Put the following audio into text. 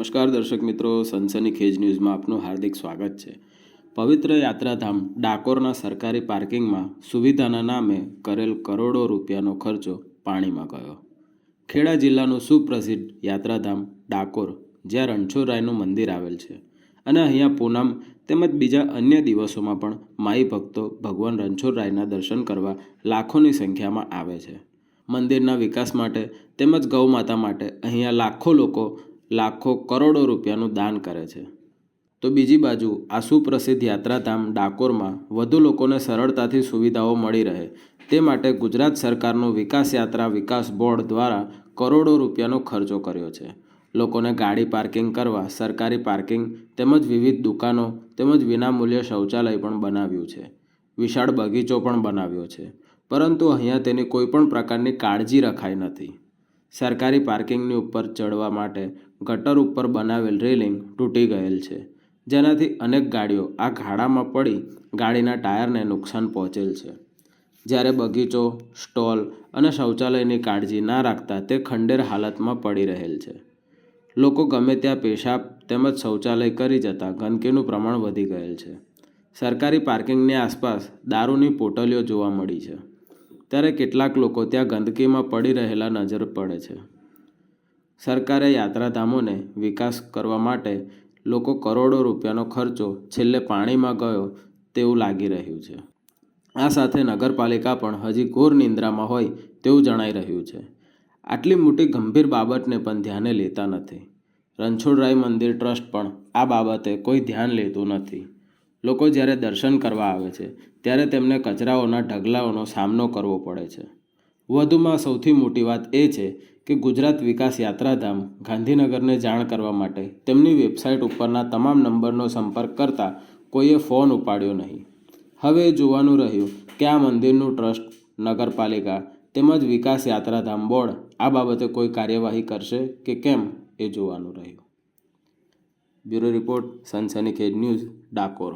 નમસ્કાર દર્શક મિત્રો, સનસની ખેજ ન્યૂઝમાં આપનું હાર્દિક સ્વાગત છે. પવિત્ર યાત્રાધામ ડાકોરના સરકારી પાર્કિંગમાં સુવિધાના નામે કરેલ કરોડો રૂપિયાનો ખર્ચો પાણીમાં ગયો. ખેડા જિલ્લાનું સુપ્રસિદ્ધ યાત્રાધામ ડાકોર, જ્યાં રણછોડરાયનું મંદિર આવેલ છે. અને અહીંયા પૂનમ તેમજ બીજા અન્ય દિવસોમાં પણ માઈ ભક્તો ભગવાન રણછોડરાયના દર્શન કરવા લાખોની સંખ્યામાં આવે છે. મંદિરના વિકાસ માટે તેમજ ગૌ માતા માટે અહીંયા લાખો લોકો લાખો કરોડો રૂપિયાનું દાન કરે છે. તો બીજી બાજુ આ સુપ્રસિદ્ધ યાત્રાધામ ડાકોરમાં વધુ લોકોને સરળતાથી સુવિધાઓ મળી રહે. તે માટે ગુજરાત સરકારનું વિકાસ યાત્રા વિકાસ બોર્ડ દ્વારા કરોડો રૂપિયાનો ખર્ચો કર્યો છે. લોકોને ગાડી પાર્કિંગ કરવા, સરકારી પાર્કિંગ તેમજ વિવિધ દુકાનો તેમજ વિનામૂલ્ય શૌચાલય પણ બનાવ્યું છે. વિશાળ બગીચો પણ બનાવ્યો છે. પરંતુ અહીંયા તેની કોઈ પણ પ્રકારની કાળજી રખાઈ નથી. સરકારી પાર્કિંગની ઉપર ચડવા માટે ગટર ઉપર બનાવેલ રેલિંગ તૂટી ગયેલ છે. જેનાથી અનેક ગાડીઓ આ ખાડામાં પડી ગાડીના ટાયરને નુકસાન પહોંચેલ છે. જ્યારે બગીચો, સ્ટોલ અને શૌચાલયની કાળજી ના રાખતા તે ખંડેર હાલતમાં પડી રહેલ છે. લોકો ગમે ત્યાં પેશાબ તેમજ શૌચાલય કરી જતાં ગંદકીનું પ્રમાણ વધી ગયેલ છે. સરકારી પાર્કિંગની આસપાસ દારૂની પોટલીઓ જોવા મળી છે. ત્યારે કેટલાક લોકો ત્યાં ગંદકીમાં પડી રહેલા નજર પડે છે. સરકારે યાત્રાધામોને વિકાસ કરવા માટે લોકો કરોડો રૂપિયાનો ખર્ચો છેલ્લે પાણીમાં ગયો તેવું લાગી રહ્યું છે. આ સાથે નગરપાલિકા પણ હજી ઘોર નિંદ્રામાં હોય તેવું જણાઈ રહ્યું છે. આટલી મોટી ગંભીર બાબતને પણ ધ્યાને લેતા નથી. રણછોડરાય મંદિર ટ્રસ્ટ પણ આ બાબતે કોઈ ધ્યાન લેતું નથી. લોકો જ્યારે દર્શન કરવા આવે છે, ત્યારે તેમને કચરાઓના ઢગલાઓનો સામનો કરવો પડે છે. વધુમાં સૌથી મોટી વાત એ છે કે ગુજરાત વિકાસ યાત્રાધામ ગાંધીનગરને જાણ કરવા માટે તેમની વેબસાઇટ ઉપરના તમામ નંબરનો સંપર્ક કરતા કોઈએ ફોન ઉપાડ્યો નહીં. હવે જોવાનું રહ્યું કે આ મંદિરનું ટ્રસ્ટ, નગરપાલિકા તેમજ વિકાસ યાત્રાધામ બોર્ડ આ બાબતે કોઈ કાર્યવાહી કરશે કે કેમ એ જોવાનું રહ્યું. બ્યુરો રિપોર્ટ સનસની ખેડ ન્યૂઝ ડાકોર